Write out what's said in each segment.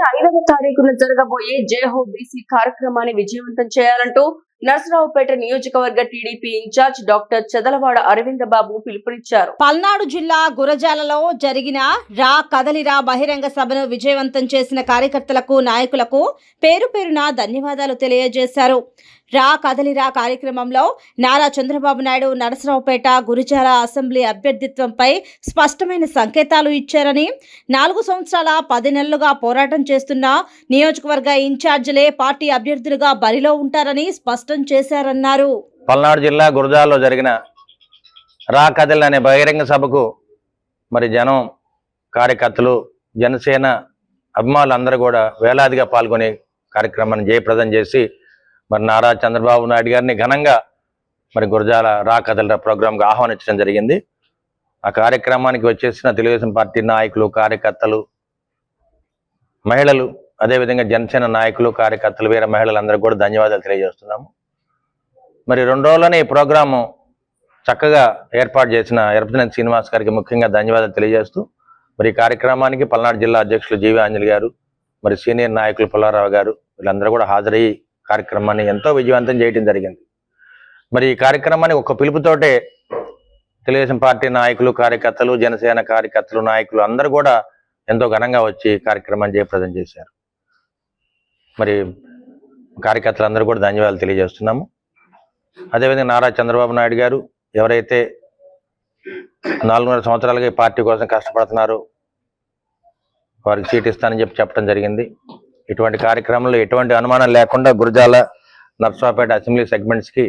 నెల ఐదవ తారీఖున జరగబోయే జయహో బీసీ కార్యక్రమాన్ని విజయవంతం చేయాలంటూ నరసరావుపేట నియోజకవర్గ TDP incharge doctor Chadalavada Aravinda Babu పిలుపునిచ్చారు. పల్నాడు జిల్లా గురజాలలో జరిగిన రా కదలిరా బహిరంగ సభను విజయవంతం చేసిన కార్యకర్తలకు నాయకులకు పేరు పేరున ధన్యవాదాలు తెలియజేశారు. రా కదలిరా కార్యక్రమంలో నారా చంద్రబాబు నాయుడు నరసరావుపేట గురిజాల అసెంబ్లీ అభ్యర్థిత్వంపై స్పష్టమైన సంకేతాలు ఇచ్చారని నాలుగు సంవత్సరాల పది నెలలుగా పోరాటం చేస్తున్న నియోజకవర్గ ఇన్ఛార్జీలే పార్టీ అభ్యర్థులుగా బరిలో ఉంటారని స్పష్టం చేశారన్నారు. పల్నాడు జిల్లా గురజాలలో జరిగిన రా కథలు అనే బహిరంగ సభకు మరి జనం కార్యకర్తలు జనసేన అభిమానులు అందరూ కూడా వేలాదిగా పాల్గొనే కార్యక్రమాన్ని జయప్రదం చేసి మరి నారా చంద్రబాబు నాయుడు గారిని ఘనంగా మరి గురజాల రా కథల ప్రోగ్రాంకి ఆహ్వానించడం జరిగింది. ఆ కార్యక్రమానికి వచ్చేసిన తెలుగుదేశం పార్టీ నాయకులు కార్యకర్తలు మహిళలు అదేవిధంగా జనసేన నాయకులు కార్యకర్తలు వేరే మహిళలందరూ కూడా ధన్యవాదాలు తెలియజేస్తున్నాము. మరి రెండు రోజుల్లోనే ఈ ప్రోగ్రాము చక్కగా ఏర్పాటు చేసిన ఎరపతినేని శ్రీనివాస్ గారికి ముఖ్యంగా ధన్యవాదాలు తెలియజేస్తూ మరి ఈ కార్యక్రమానికి పల్నాడు జిల్లా అధ్యక్షులు జీవి ఆంజలి గారు మరి సీనియర్ నాయకులు పుల్లారావు గారు వీళ్ళందరూ కూడా హాజరయ్యి కార్యక్రమాన్ని ఎంతో విజయవంతం చేయడం జరిగింది. మరి ఈ కార్యక్రమాన్ని ఒక పిలుపుతోటే తెలుగుదేశం పార్టీ నాయకులు కార్యకర్తలు జనసేన కార్యకర్తలు నాయకులు అందరూ కూడా ఎంతో ఘనంగా వచ్చి కార్యక్రమాన్ని జయప్రదం చేశారు. మరి కార్యకర్తలందరూ కూడా ధన్యవాదాలు తెలియజేస్తున్నాము. అదేవిధంగా నారా చంద్రబాబు నాయుడు గారు ఎవరైతే నాలుగున్నర సంవత్సరాలుగా ఈ పార్టీ కోసం కష్టపడుతున్నారో వారికి సీట్ ఇస్తానని చెప్పి చెప్పడం జరిగింది. ఇటువంటి కార్యక్రమంలో ఎటువంటి అనుమానం లేకుండా గురజాల నర్సాపేట అసెంబ్లీ సెగ్మెంట్స్కి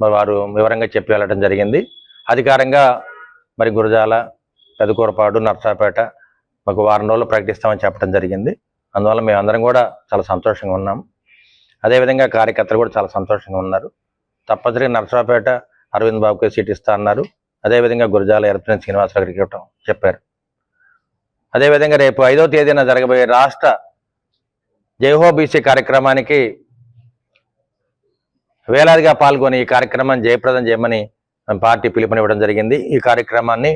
మరి వారు వివరంగా చెప్పి వెళ్ళడం జరిగింది. అధికారంగా మరి గురజాల పెదకూరపాడు నర్సాపేట మాకు వారం రోజులు ప్రకటిస్తామని చెప్పడం జరిగింది. అందువల్ల మేము అందరం కూడా చాలా సంతోషంగా ఉన్నాం. అదేవిధంగా కార్యకర్తలు కూడా చాలా సంతోషంగా ఉన్నారు. తప్పనిసరిగా నర్సాపేట అరవింద్ బాబుకి సీట్ ఇస్తా అన్నారు. అదేవిధంగా గురజాల ఎరపతిని శ్రీనివాసరావు గారికి ఇవ్వటం చెప్పారు. అదేవిధంగా రేపు ఐదో తేదీన జరగబోయే రాష్ట్ర జయహోబీసీ కార్యక్రమానికి వేలాదిగా పాల్గొని ఈ కార్యక్రమాన్ని జయప్రదం చేయమని పార్టీ పిలుపునివ్వడం జరిగింది. ఈ కార్యక్రమాన్ని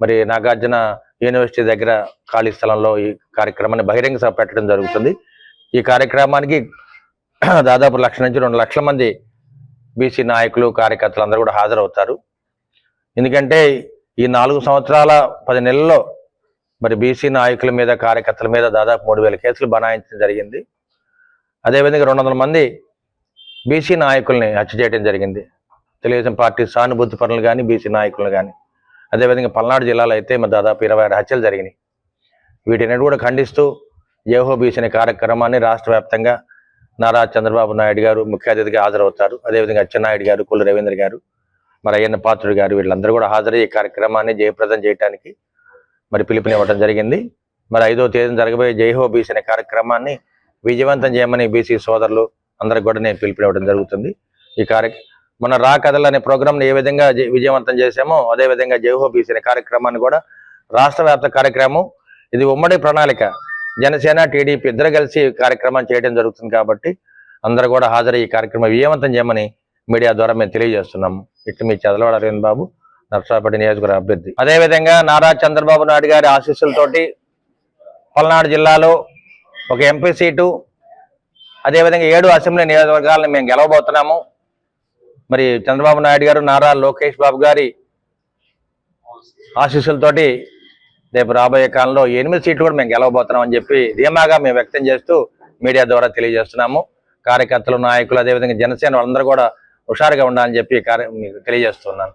మరి నాగార్జున యూనివర్సిటీ దగ్గర ఖాళీ స్థలంలో ఈ కార్యక్రమాన్ని బహిరంగ సభ పెట్టడం జరుగుతుంది. ఈ కార్యక్రమానికి దాదాపు లక్ష నుంచి రెండు లక్షల మంది బీసీ నాయకులు కార్యకర్తలు అందరూ కూడా హాజరవుతారు. ఎందుకంటే ఈ నాలుగు సంవత్సరాల పది నెలల్లో మరి బీసీ నాయకుల మీద కార్యకర్తల మీద దాదాపు మూడు వేల కేసులు బనాయించడం జరిగింది. అదేవిధంగా రెండు వందల మంది బీసీ నాయకుల్ని హత్య చేయడం జరిగింది. తెలుగుదేశం పార్టీ సానుభూతి పనులు కానీ బీసీ నాయకులు కానీ అదేవిధంగా పల్నాడు జిల్లాలో అయితే మరి దాదాపు ఇరవై ఆరు హత్యలు జరిగినాయి. వీటిని కూడా ఖండిస్తూ జేహో బీసీ అనే కార్యక్రమాన్ని రాష్ట్ర వ్యాప్తంగా నారా చంద్రబాబు నాయుడు గారు ముఖ్య అతిథిగా హాజరవుతారు. అదేవిధంగా అచ్చెన్నాయుడు గారు కుల రవీంద్ర గారు మరి అయ్యన్న పాత్రుడు గారు వీళ్ళందరూ కూడా హాజరై ఈ కార్యక్రమాన్ని జయప్రదం చేయడానికి మరి పిలుపునివ్వడం జరిగింది. మరి ఐదో తేదీన జరగబోయే జైహో బీసీ అనే కార్యక్రమాన్ని విజయవంతం చేయమని బీసీ సోదరులు అందరికి కూడా నేను పిలుపునివ్వడం జరుగుతుంది. ఈ కార్య మన రా కథలు అనే ప్రోగ్రామ్ని ఏ విధంగా జై- విజయవంతం చేశామో అదే విధంగా జైహో బీసీ అనే కార్యక్రమాన్ని కూడా రాష్ట్ర వ్యాప్త కార్యక్రమం ఇది ఉమ్మడి ప్రణాళిక. జనసేన టీడీపీ ఇద్దరు కలిసి కార్యక్రమం చేయడం జరుగుతుంది కాబట్టి అందరూ కూడా హాజరయ్యి ఈ కార్యక్రమం విజయవంతం చేయమని మీడియా ద్వారా మేము తెలియజేస్తున్నాము ఇట్లు మీ చదలవాడ అరవింద్ బాబు నర్సాపేట నియోజకవర్గ అభ్యర్థి. అదేవిధంగా నారా చంద్రబాబు నాయుడు గారి ఆశీస్సులతోటి పల్నాడు జిల్లాలో ఒక ఎంపీ సీటు అదేవిధంగా ఏడు అసెంబ్లీ నియోజకవర్గాలను మేము గెలవబోతున్నాము. మరి చంద్రబాబు నాయుడు గారు నారా లోకేష్ బాబు గారి ఆశీస్సులతోటి రేపు రాబోయే కాలంలో ఎనిమిది సీట్లు కూడా మేము గెలవబోతున్నాం అని చెప్పి ధీమాగా మేము వ్యక్తం చేస్తూ మీడియా ద్వారా తెలియజేస్తున్నాము. కార్యకర్తలు నాయకులు అదేవిధంగా జనసేన వాళ్ళందరూ కూడా హుషారుగా ఉండాలని చెప్పి కార్య మీకు తెలియజేస్తున్నాను.